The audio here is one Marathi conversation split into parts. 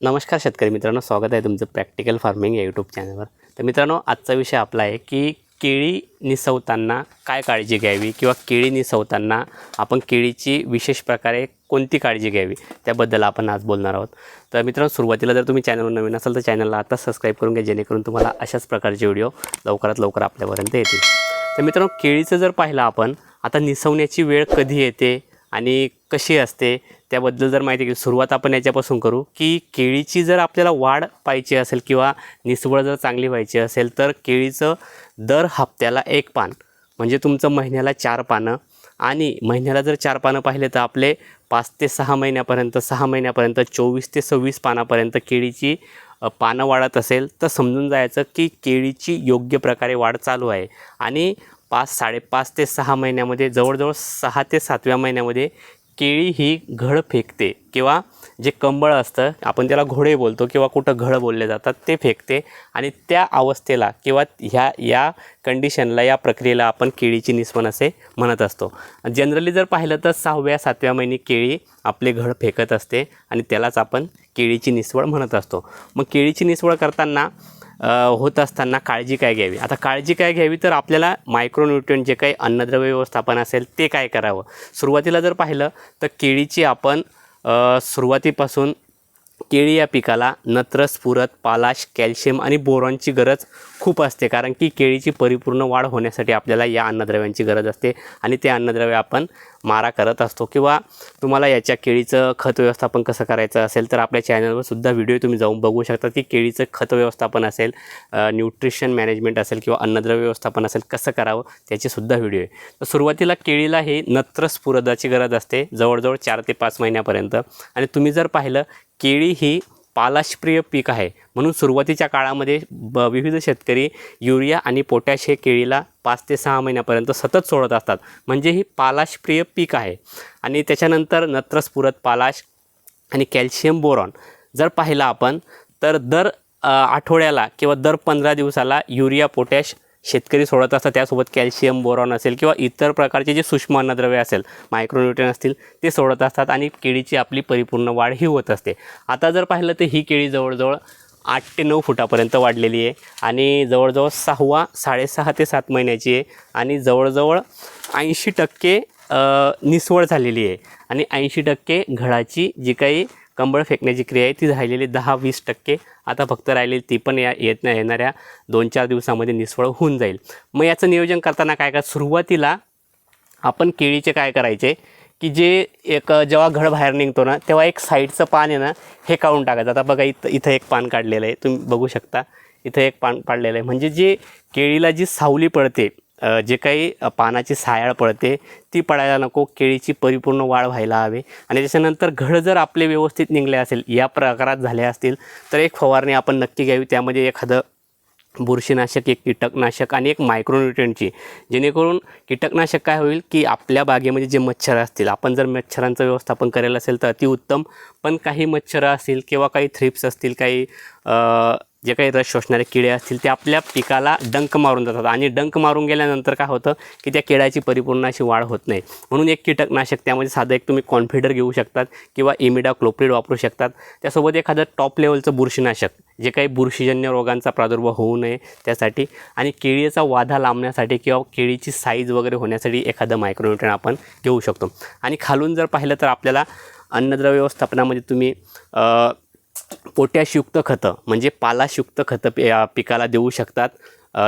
नमस्कार शेतकरी मित्रांनो स्वागत आहे तुमचं प्रॅक्टिकल फार्मिंग या यूट्यूब चॅनलवर तर मित्रांनो आजचा विषय आपला आहे की केळी निसवताना काय काळजी घ्यावी किंवा केळी निसवताना आपण केळीची विशेष प्रकारे कोणती काळजी घ्यावी? त्याबद्दल आपण आज बोलणार आहोत. तर मित्रांनो सुरुवातीला जर तुम्ही चॅनलवर नवीन असाल तर चॅनलला आता सबस्क्राईब करून घ्या जेणेकरून तुम्हाला अशाच प्रकारचे व्हिडिओ लवकरात लवकर आपल्यापर्यंत येतील. तर मित्रांनो केळीचं जर पाहिलं आपण आता निसवण्याची वेळ कधी येते? आणि कशी असते त्याबद्दल जर माहिती घेऊ सुरुवात आपण याच्यापासून करू की केळीची जर आपल्याला वाढ पाहिजे असेल किंवा निसवळ जर चांगली व्हायची असेल तर केळीचं दर हप्त्याला एक पान म्हणजे तुमचं महिन्याला चार पानं. आणि महिन्याला जर चार पानं पाहिले तर आपले पाच ते सहा महिन्यापर्यंत सहा महिन्यापर्यंत चोवीस ते सव्वीस पानापर्यंत केळीची पानं वाढत असेल तर समजून जायचं की केळीची योग्य प्रकारे वाढ चालू आहे. आणि पाच साडेपाच ते सहा महिन्यामध्ये जवळजवळ सहा ते सातव्या महिन्यामध्ये केळी ही घड फेकते किंवा जे कंबळ असतं आपण त्याला घोडे बोलतो किंवा कुठं घड बोलले जातात ते फेकते. आणि त्या अवस्थेला किंवा ह्या या कंडिशनला या प्रक्रियेला आपण केळीची निस्वन असे म्हणत असतो. जनरली जर पाहिलं तर सहाव्या सातव्या महिने केळी आपले घड फेकत असते आणि त्यालाच आपण केळीची निसवळ म्हणत असतो. मग केळीची निसवळ करताना होत असताना काळजी काय घ्यावी? आता काळजी काय घ्यावी तर आपल्याला मायक्रोन्युट्रियन जे काही अन्नद्रव्य व्यवस्थापन असेल ते काय करावं? सुरुवातीला जर पाहिलं तर केळीची आपण सुरुवातीपासून केळी या पिकाला नत्र स्फुरत पालाश कॅल्शियम आणि बोरॉनची गरज खूप असते. कारण की केळीची परिपूर्ण वाढ होण्यासाठी आपल्याला या अन्नद्रव्यांची गरज असते आणि ते अन्नद्रव्य आपण मारा करत असतो. किंवा तुम्हाला याच्या केळीचं खत व्यवस्थापन कसं करायचं असेल तर आपल्या चॅनलवर सुद्धा व्हिडिओ तुम्ही जाऊन बघू शकता. की केळीचं खत व्यवस्थापन असेल न्यूट्रिशन मॅनेजमेंट असेल किंवा अन्नद्रव्य व्यवस्थापन असेल कसं करावं त्याची सुद्धा व्हिडिओ आहे. तर सुरुवातीला केळीला हे नत्र स्फुरदाची गरज असते जवळजवळ चार ते पाच महिन्यापर्यंत. आणि तुम्ही जर पाहिलं केळी ही पालाशप्रिय पीक आहे. म्हणून सुरुवातीच्या काळामध्ये ब विविध शेतकरी युरिया आणि पोटॅश हे केळीला पाच ते सहा महिन्यापर्यंत सतत सोडत असतात. म्हणजे ही पालाशप्रिय पीक आहे. आणि त्याच्यानंतर नत्रस्फुरत पालाश आणि कॅल्शियम बोरॉन. जर पाहिलं आपण तर दर आठवड्याला किंवा दर पंधरा दिवसाला युरिया पोटॅश शेतकरी सोडत असतात त्यासोबत कॅल्शियम बोरॉन असेल किंवा इतर प्रकारचे जे सूक्ष्म अन्नद्रव्य असेल मायक्रोन्यूट्रियन असतील ते सोडत असतात आणि केळीची आपली परिपूर्ण वाढ ही होत असते. आता जर पाहिलं तर ही केळी जवळजवळ आठ ते नऊ फुटापर्यंत वाढलेली आहे आणि जवळजवळ सहावा साडेसहा ते सात महिन्याची आहे आणि जवळजवळ ऐंशी टक्के निसवळ झालेली आहे. आणि ऐंशी टक्के घडाची जी काही कंबळ फेकण्याची क्रिया आहे. ती राहिलेली दहा वीस टक्के. आता फक्त राहिलेली ती पण या येत नाही. येणाऱ्या दोन चार दिवसामध्ये निसवळ होऊन जाईल. मग याचं नियोजन करताना काय का सुरुवातीला आपण केळीचे काय करायचे की जे एक जेव्हा घड बाहेर निघतो ना तेव्हा एक साईडचं पान आहे ना हे काढून टाकायचं. आता बघा इथं इथं एक पान काढलेलं आहे. तुम्ही बघू शकता. इथं एक पान काढलेलं आहे. म्हणजे जे केळीला जी सावली पडते जे काही पानाची सायाळ पडते ती पडायला नको केळीची परिपूर्ण वाढ व्हायला हवी. आणि त्याच्यानंतर घड जर आपले व्यवस्थित निघले असेल या प्रकारात झाले असतील तर एक फवारणी आपण नक्की घ्यावी. त्यामध्ये एखादं बुरशीनाशक एक कीटकनाशक आणि एक मायक्रोन्युट्रियनची जेणेकरून कीटकनाशक काय होईल की आपल्या बागेमध्ये जे मच्छर असतील आपण जर मच्छरांचं व्यवस्थापन करेल असेल तर अतिउत्तम पण काही मच्छरं असतील किंवा काही थ्रिप्स असतील काही जे काही रस शोषणारे किडे असतील ते आपल्या पिकाला डंक मारून जातात आणि डंक मारून गेल्यानंतर काय होतं की त्या किड्याची परिपूर्ण अशी वाढ होत नाही. म्हणून एक कीटकनाशक त्यामध्ये साधं एक तुम्ही कॉन्फिडर घेऊ शकतात किंवा इमिडा क्लोप्रिड वापरू शकतात. त्यासोबत एखादं टॉप लेवलचं बुरशीनाशक जे काही बुरशीजन्य रोगांचा प्रादुर्भाव होऊ नये त्यासाठी. आणि केळीचा वाधा लांबण्यासाठी किंवा केळीची साईज वगैरे होण्यासाठी एखादं मायक्रोन्युट्रन आपण घेऊ शकतो. आणि खालून जर पाहिलं तर आपल्याला अन्नद्रव्य व्यवस्थापनामध्ये तुम्ही पोटॅशयुक्त खतं म्हणजे पालाशयुक्त खतं पि पिकाला देऊ शकतात.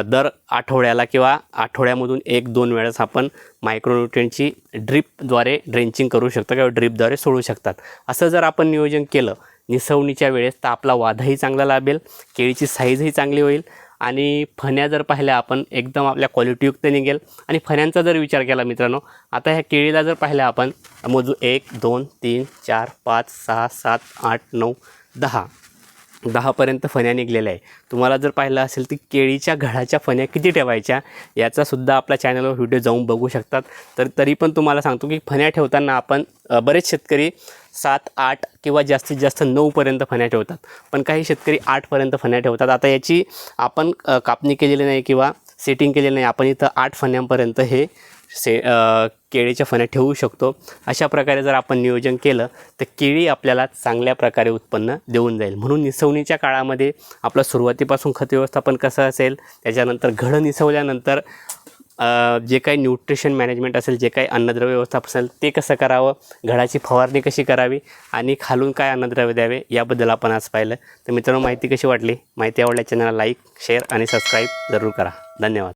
दर आठवड्याला किंवा आठवड्यामधून एक दोन वेळेस आपण मायक्रोन्युट्रियनची ड्रीपद्वारे ड्रेंचिंग करू शकतो किंवा ड्रीपद्वारे सोडू शकतात. असं जर आपण नियोजन केलं निसवणीच्या वेळेस तर आपला वाधाही चांगला लाभेल केळीची साईजही चांगली होईल आणि फण्या जर पाहिल्या आपण एकदम आपल्या क्वालिटीयुक्त निघेल. आणि फण्यांचा जर विचार केला मित्रांनो आता ह्या केळीला जर पाहिल्या आपण मोजू एक दोन तीन चार पाच सहा सात आठ नऊ दहा. दहापर्यंत फण्या निघलेल्या आहे तुम्हाला जर पाहिलं असेल तर केळीच्या घडाच्या फण्या किती ठेवायच्या याचासुद्धा आपल्या चॅनलवर व्हिडिओ जाऊन बघू शकतात. तर तरी पण तुम्हाला सांगतो की फण्या ठेवताना आपण बरेच शेतकरी सात आठ किंवा जास्तीत जास्त नऊपर्यंत फण्या ठेवतात. पण काही शेतकरी आठपर्यंत फण्या ठेवतात. आता याची आपण कापणी केलेली नाही किंवा सेटिंग केलेली नाही. आपण इथं आठ फण्यांपर्यंत हे से केळीच्या फण्या ठेवू शकतो. अशा प्रकारे जर आपण नियोजन केलं तर केळी आपल्याला चांगल्या प्रकारे उत्पन्न देऊन जाईल. म्हणून निसवणीच्या काळामध्ये आपलं सुरुवातीपासून खत व्यवस्थापन कसं असेल त्याच्यानंतर घडं निसवल्यानंतर जे काही न्यूट्रिशन मॅनेजमेंट असेल जे काही अन्नद्रव्य व्यवस्थापन असेल ते कसं करावं घडाची फवारणी कशी करावी आणि खालून काय अन्नद्रव्य द्यावे याबद्दल आपण आज पाहिलं. तर मित्रांनो माहिती कशी वाटली? माहिती आवडल्या चॅनलला लाईक शेअर आणि सबस्क्राईब जरूर करा. धन्यवाद.